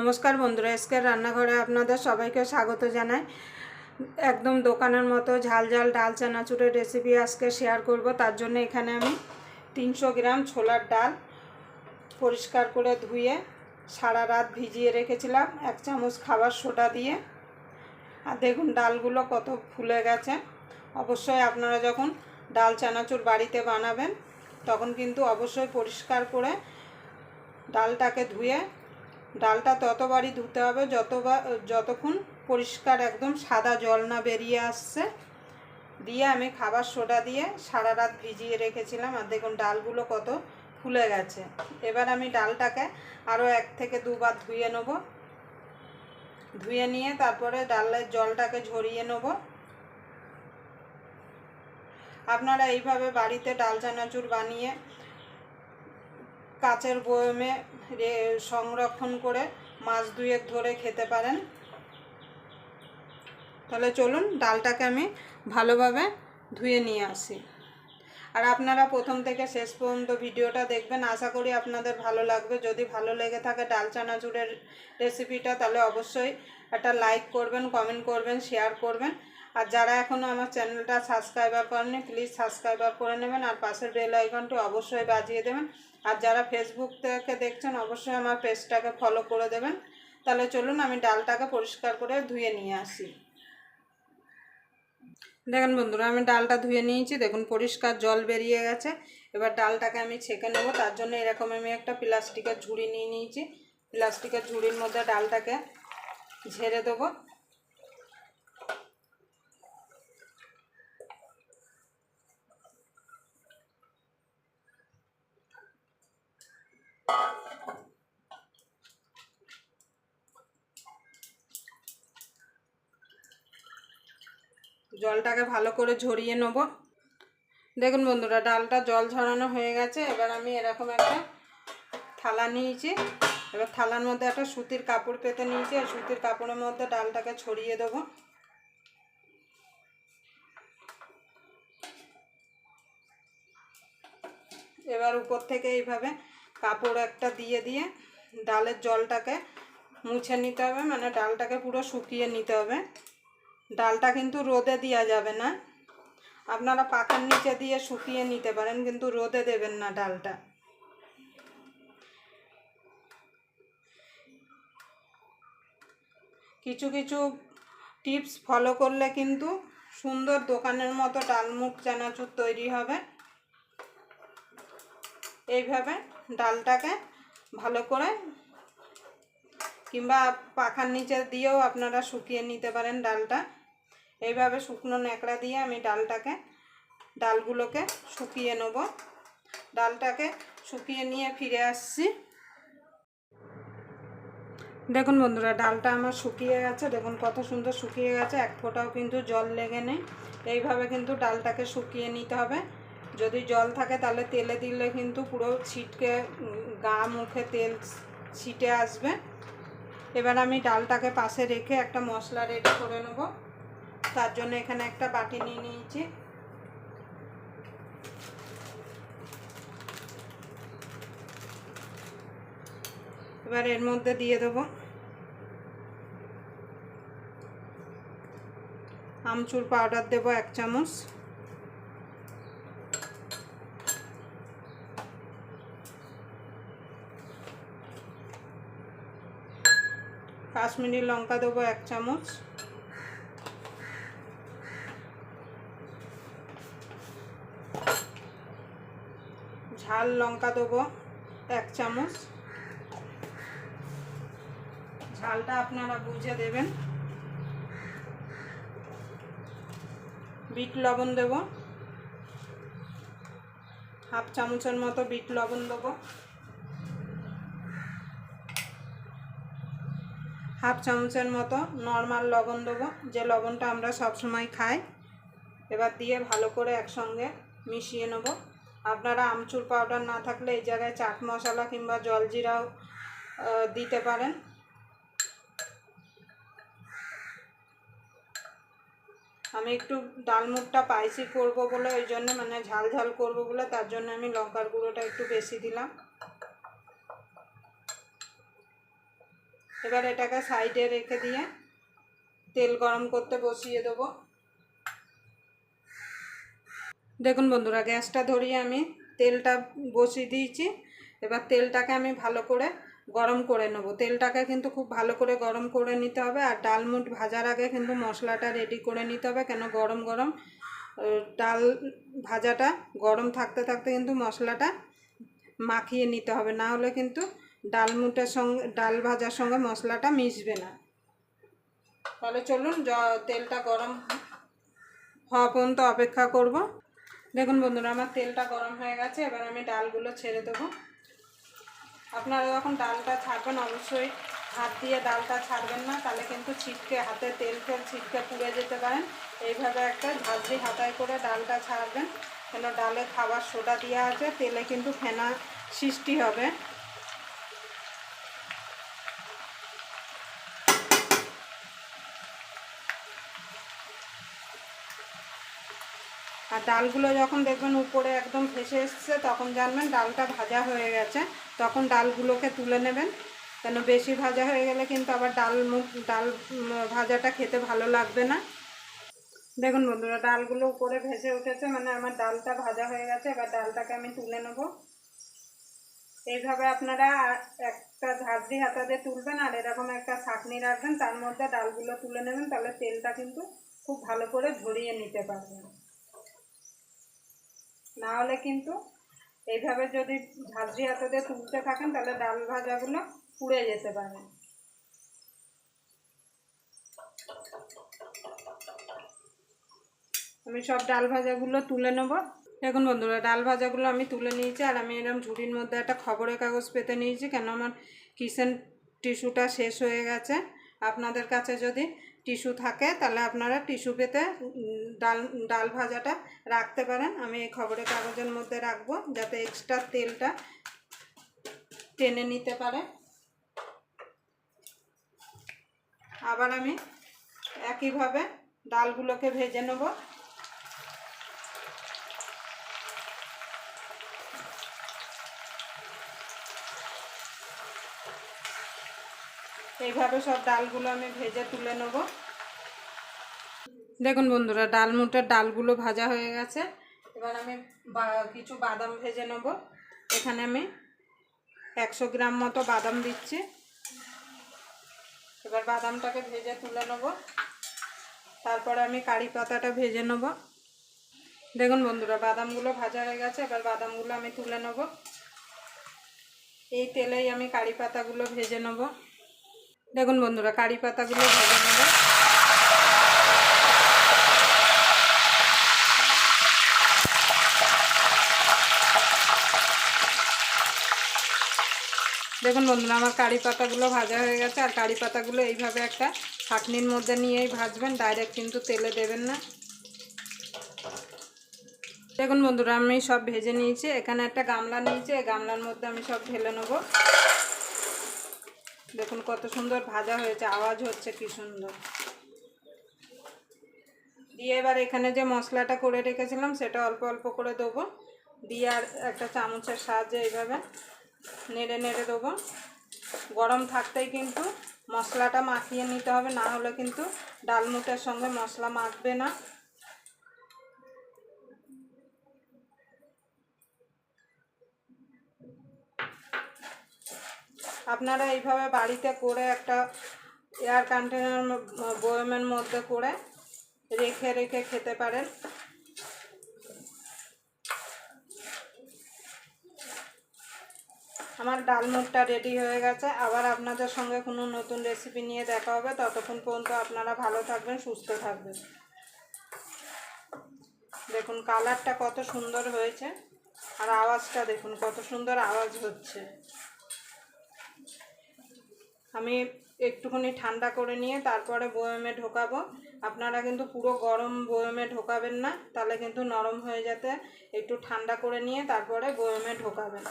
নমস্কার বন্ধুরা এসকে রান্নাঘরে আপনাদের সবাইকে স্বাগত জানাই। একদম দোকানের মতো ঝাল ঝাল ডাল, চানাচুরের রেসিপি আজকে শেয়ার করব। তার জন্য এখানে আমি তিনশো গ্রাম ছোলার ডাল পরিষ্কার করে ধুয়ে সারা রাত ভিজিয়ে রেখেছিলাম, এক চামচ খাবার সোডা দিয়ে। আর দেখুন ডালগুলো কত ফুলে গেছে। অবশ্যই আপনারা যখন ডাল, চানাচুর বাড়িতে বানাবেন, তখন কিন্তু অবশ্যই পরিষ্কার করে ডালটাকে ধুয়ে ডালটা ততবারই ধুতে হবে যতবার যতক্ষণ পরিষ্কার একদম সাদা জল না বেরিয়ে আসছে। দিয়ে আমি খাবার সোডা দিয়ে সারা রাত ভিজিয়ে রেখেছিলাম, আর দেখুন ডালগুলো কত ফুলে গেছে। এবার আমি ডালটাকে আরও এক থেকে দুবার ধুয়ে নেব। ধুয়ে নিয়ে তারপরে ডালের জলটাকে ঝরিয়ে নেব। আপনারা এইভাবে বাড়িতে ডাল চানাচুর বানিয়ে কাচের বয়মে সংরক্ষণ করে মাছ দুয়েক ধরে খেতে পারেন। তাহলে চলুন ডালটাকে আমি ভালোভাবে ধুয়ে নিয়ে আসি। আর আপনারা প্রথম থেকে শেষ পর্যন্ত ভিডিওটা দেখবেন। আশা করি আপনাদের ভালো লাগবে। যদি ভালো লেগে থাকে ডাল চানা চানাচুরের রেসিপিটা, তাহলে অবশ্যই একটা লাইক করবেন, কমেন্ট করবেন, শেয়ার করবেন। আর যারা এখনও আমার চ্যানেলটা সাবস্ক্রাইবার করেনি প্লিজ সাবস্ক্রাইবার করে নেবেন। আর পাশের বেল আইকনটি অবশ্যই বাজিয়ে দেবেন। আর যারা ফেসবুক থেকে দেখছেন, অবশ্যই আমার পেজটাকে ফলো করে দেবেন। তাহলে চলুন আমি ডালটাকে পরিষ্কার করে ধুয়ে নিয়ে আসি। দেখুন বন্ধুরা, আমি ডালটা ধুয়ে নিয়েছি। দেখুন, পরিষ্কার জল বেরিয়ে গেছে। এবার ডালটাকে আমি ছেঁকে নেব। তার জন্য এরকম আমি একটা প্লাস্টিকের ঝুড়ি নিয়ে নিয়েছি। প্লাস্টিকের ঝুড়ির মধ্যে ডালটাকে ঝেড়ে দেবো। জলটাকে ভালো করে ঝরিয়ে নেব। দেখুন বন্ধুরা, ডালটা জল ঝরানো হয়ে গেছে। এবার আমি এরকম একটা থালা নিয়েছি। এবার থালার মধ্যে একটা সুতির কাপড় পেতে নিয়েছি। আর সুতির কাপড়ের মধ্যে ডালটাকে ছড়িয়ে দেবো। এবার উপর থেকে এইভাবে কাপড় একটা দিয়ে দিয়ে ডালের জলটাকে মুছে নিতে হবে। মানে ডালটাকে পুরো শুকিয়ে নিতে হবে। ডালটা কিন্তু রোদে দেওয়া যাবে না। আপনারা পাখার নিচে দিয়ে শুকিয়ে নিতে পারেন, কিন্তু রোদে দেবেন না ডালটা। কিছু কিছু টিপস ফলো করলে কিন্তু সুন্দর দোকানের মতো ডালমুখ, চানাচুর তৈরি হবে। এইভাবে ডালটাকে ভালো করে কিংবা পাখার নিচে দিয়েও আপনারা শুকিয়ে নিতে পারেন ডালটা। এইভাবে শুকনো ন্যাকড়া দিয়ে আমি ডালটাকে, ডালগুলোকে শুকিয়ে নেব। ডালটাকে শুকিয়ে নিয়ে ফিরে আসছি। দেখুন বন্ধুরা, ডালটা আমার শুকিয়ে গেছে। দেখুন কত সুন্দর শুকিয়ে গেছে। এক ফোঁটাও কিন্তু জল লেগে নেই। এইভাবে কিন্তু ডালটাকে শুকিয়ে নিতে হবে। যদি জল থাকে তাহলে তেলে দিলে কিন্তু পুরো ছিটকে গা মুখে তেল ছিটে আসবে। এবার আমি ডালটাকে পাশে রেখে একটা মশলা রেডি করে নেব। তার জন্য এখানে একটা বাটি নিয়ে নিয়েছি। এবার এর মধ্যে দিয়ে দেবো আমচুর পাউডার দেবো এক চামচ। কাশ্মীরি লঙ্কা দেবো এক চামচ। ঝাল লঙ্কা দেবো এক চামচ। ঝালটা আপনারা বুঝে দেবেন। বিট লবণ দেব। হাফ চামচের মতো বিট লবণ দেবো। হাফ চামচের মতো নর্মাল লবণ দেবো। যে লবণটা আমরা সবসময় খাই, এবার দিয়ে ভালো করে একসঙ্গে মিশিয়ে নেব। আপনারা আমচুর পাউডার না থাকলে এই জায়গায় চাট মশলা কিংবা জলজিরাও দিতে পারেন। আমি একটু ডালমুখটা স্পাইসি করব বলে, ওই জন্য মানে ঝাল ঝাল করব বলে, তার জন্য আমি লঙ্কার গুঁড়োটা একটু বেশি দিলাম। এবার এটাকে সাইডে রেখে দিয়ে তেল গরম করতে বসিয়ে দেবো। দেখুন বন্ধুরা, গ্যাসটা ধরিয়ে আমি তেলটা বসিয়ে দিয়েছি। এবার তেলটাকে আমি ভালো করে গরম করে নেব। তেলটাকে কিন্তু খুব ভালো করে গরম করে নিতে হবে আর ডালমুট ভাজার আগে কিন্তু মশলাটা রেডি করে নিতে হবে কেন গরম গরম। ডাল ভাজাটা গরম থাকতে থাকতে কিন্তু মশলাটা মাখিয়ে নিতে হবে। না হলে কিন্তু ডালমুটের সঙ্গে, ডাল ভাজার সঙ্গে মশলাটা মিশবে না। তাহলে চলুন তেলটা গরম হওয়া পর্যন্ত অপেক্ষা করব। দেখুন বন্ধুরা, আমার তেলটা গরম হয়ে গেছে, এবার আমি ডালগুলো ছেড়ে দেবো। আপনারা যখন ডালটা ছাড়বেন, অবশ্যই হাত দিয়ে ডালটা ছাড়বেন না, তাহলে কিন্তু ছিটকে, হাতে তেল ফেল ছিটকে পুড়ে যেতে পারেন। এইভাবে একটা ঝাঁঝরি হাতায় করে ডালটা ছাড়বেন। কেন, ডালে খাবার সোডা দেওয়া আছে, তেলে কিন্তু ফেনা সৃষ্টি হবে। আর ডালগুলো যখন দেখবেন উপরে একদম ভেসে এসছে, তখন জানবেন ডালটা ভাজা হয়ে গেছে। তখন ডালগুলোকে তুলে নেবেন। কেন বেশি ভাজা হয়ে গেলে কিন্তু আবার ডাল মুখ, ডাল ভাজাটা খেতে ভালো লাগবে না। দেখুন বন্ধুরা, ডালগুলো উপরে ভেসে উঠেছে মানে আমার ডালটা ভাজা হয়ে গেছে, এবার ডালটাকে আমি তুলে নেব। এইভাবে আপনারা একটা ঝাঁঝরি হাতা দিয়ে তুলবেন, আর এরকম একটা ছাঁকনি রাখবেন, তার মধ্যে ডালগুলো তুলে নেবেন, তাহলে তেলটা কিন্তু খুব ভালো করে ঝরিয়ে নিতে পারবেন। না হলে কিন্তু এইভাবে যদি ঝাঁঝরি হাতে দিয়ে তুলতে থাকেন, তাহলে ডাল ভাজাগুলো পুড়ে যেতে পারে। আমি সব ডাল ভাজাগুলো তুলে নেব। দেখুন বন্ধুরা, ডাল ভাজাগুলো আমি তুলে নিয়েছি, আর আমি এরকম ঝুড়ির মধ্যে একটা খবরের কাগজ পেতে নিয়েছি। কেন আমার কিচেন টিস্যুটা শেষ হয়ে গেছে। আপনাদের কাছে যদি টিস্যু থাকে, তাহলে আপনারা টিস্যু পেতে ডাল ডাল ভাজাটা রাখতে পারেন। আমি এই খবরের কাগজের মধ্যে রাখব, যাতে এক্সট্রা তেলটা টেনে নিতে পারে। আবার আমি একইভাবে ডালগুলোকে ভেজে নেব। এইভাবে সব ডালগুলো আমি ভেজে তুলে নেব। দেখুন বন্ধুরা, ডাল মুটের ডালগুলো ভাজা হয়ে গেছে। এবার আমি কিছু বাদাম ভেজে নেব। এখানে আমি একশো গ্রাম মতো বাদাম দিচ্ছি। এবার বাদামটাকে ভেজে তুলে নেব। তারপরে আমি কারি পাতাটা ভেজে নেব। দেখুন বন্ধুরা, বাদামগুলো ভাজা হয়ে গেছে। এবার বাদামগুলো আমি তুলে নেব। এই তেলেই আমি কারি পাতাগুলো ভেজে নেব। দেখুন বন্ধুরা, কারি পাতাগুলো ভেজে নেব। দেখুন বন্ধুরা, আমার কারি পাতাগুলো ভাজা হয়ে গেছে, আর কারি পাতাগুলো এইভাবে একটা ছাঁকনির মধ্যে নিয়েই ভাজবেন ডাইরেক্ট কিন্তু তেলে দেবেন না। দেখুন বন্ধুরা, আমি সব ভেজে নিয়েছি, এখানে একটা গামলা নিয়েছি, এই গামলার মধ্যে আমি সব ঢেলে নেব। দেখুন কত সুন্দর ভাজা হয়েছে, আওয়াজ হচ্ছে কি সুন্দর। দিয়ে এবার এখানে যে মশলাটা করে রেখেছিলাম, সেটা অল্প অল্প করে দেবো। দিয়ে আর একটা চামচের সাহায্যে এইভাবে নেড়ে নেড়ে দেবো। গরম থাকতেই কিন্তু মশলাটা মাখিয়ে নিতে হবে, না হলে কিন্তু ডালমুটের সঙ্গে মশলা মাখবে না। আপনারা এইভাবে বাড়িতে করে একটা এয়ার কন্টেনার বয়মের মধ্যে করে রেখে রেখে খেতে পারেন। আমার ডাল মুখটা রেডি হয়ে গেছে। আবার আপনাদের সঙ্গে কোনো নতুন রেসিপি নিয়ে দেখা হবে। ততক্ষণ পর্যন্ত আপনারা ভালো থাকবেন, সুস্থ থাকবেন। দেখুন কালারটা কত সুন্দর হয়েছে। আর আওয়াজটা দেখুন, কত সুন্দর আওয়াজ হচ্ছে। আমি একটুখানি ঠান্ডা করে নিয়ে তারপরে বয়মে ঢোকাবো। আপনারা কিন্তু পুরো গরম বয়মে ঢোকাবেন না, তাহলে কিন্তু নরম হয়ে যেতে একটু ঠান্ডা করে নিয়ে তারপরে বয়মে ঢোকাবেন।